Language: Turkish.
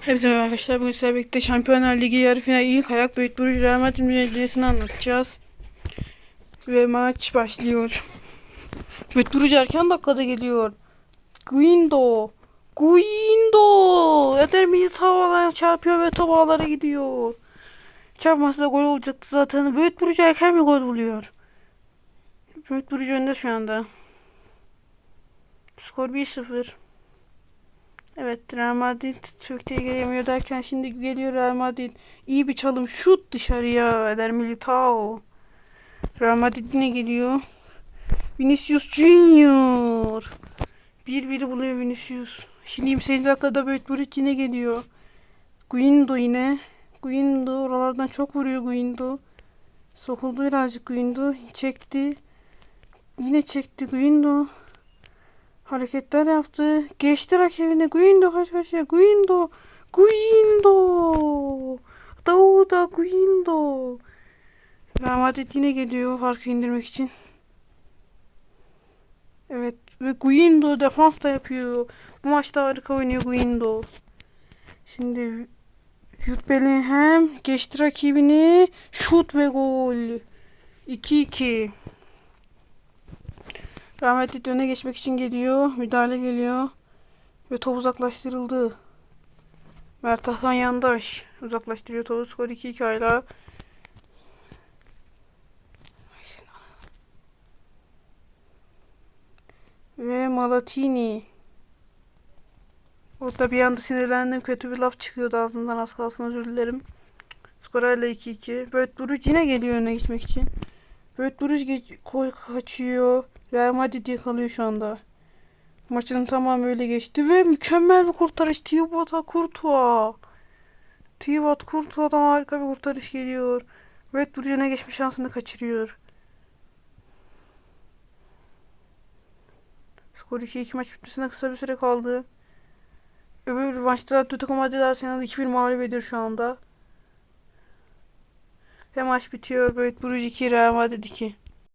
Hepsi arkadaşlar. Bugün sizlerle birlikte Şampiyonlar Ligi yarı final ilk ayak Büyük Bruges Real Madrid mücadelesini anlatacağız. Ve maç başlıyor. Büyük Bruges erken dakikada geliyor. Guindo. Guindo. Eder Militao'ya çarpıyor ve top gidiyor. Çarpması da gol olacaktı zaten. Büyük Bruges erken bir gol buluyor. Büyük Bruges önde şu anda. Skor 1-0. Evet Real Madrid Türkiye'ye gelemiyor derken şimdi geliyor Real Madrid. İyi bir çalım şut dışarıya eder Militao. Real Madrid yine geliyor. Vinicius Junior. Bir biri buluyor Vinicius. Şimdi 28 dakikada Böğüt yine geliyor. Guindo yine. Guindo oralardan çok vuruyor Guindo. Sokuldu birazcık Guindo. Çekti. Yine çekti Guindo. Hareketler yaptı. Geçti rakibine. Guindo kaç karşıya. Guindo. Guindo. Dauda Guindo. Madrid yine geliyor farkı indirmek için. Evet. Ve Guindo defans da yapıyor. Bu maçta harika oynuyor Guindo. Şimdi Jude Bellingham geçti rakibini. Şut ve gol. 2-2. Rahmetli öne geçmek için geliyor. Müdahale geliyor. Ve top uzaklaştırıldı. Mert Hakan Yandaş uzaklaştırıyor topu. Skor 2-2 hala. Ve Malatini. Orada bir anda sinirlendim. Kötü bir laf çıkıyordu ağzımdan. Az kalsın özür dilerim. Skor hala 2-2. Böyle Duruc yine geliyor öne geçmek için. Geç- koy kaçıyor. Real Madrid yakalıyor şu anda. Maçın tamamı öyle geçti ve mükemmel bir kurtarış. Thibaut Courtois. Thibaut Courtois'dan harika bir kurtarış geliyor. Ve Duruc'una geçme şansını kaçırıyor. Skor 2-2 maç bitmesine kısa bir süre kaldı. Öbür maçta Atletico Madrid Arsenal 2-1 mağlup ediyor şu anda. Ve maç bitiyor. Böyle Bruges 2 Real Madrid 2.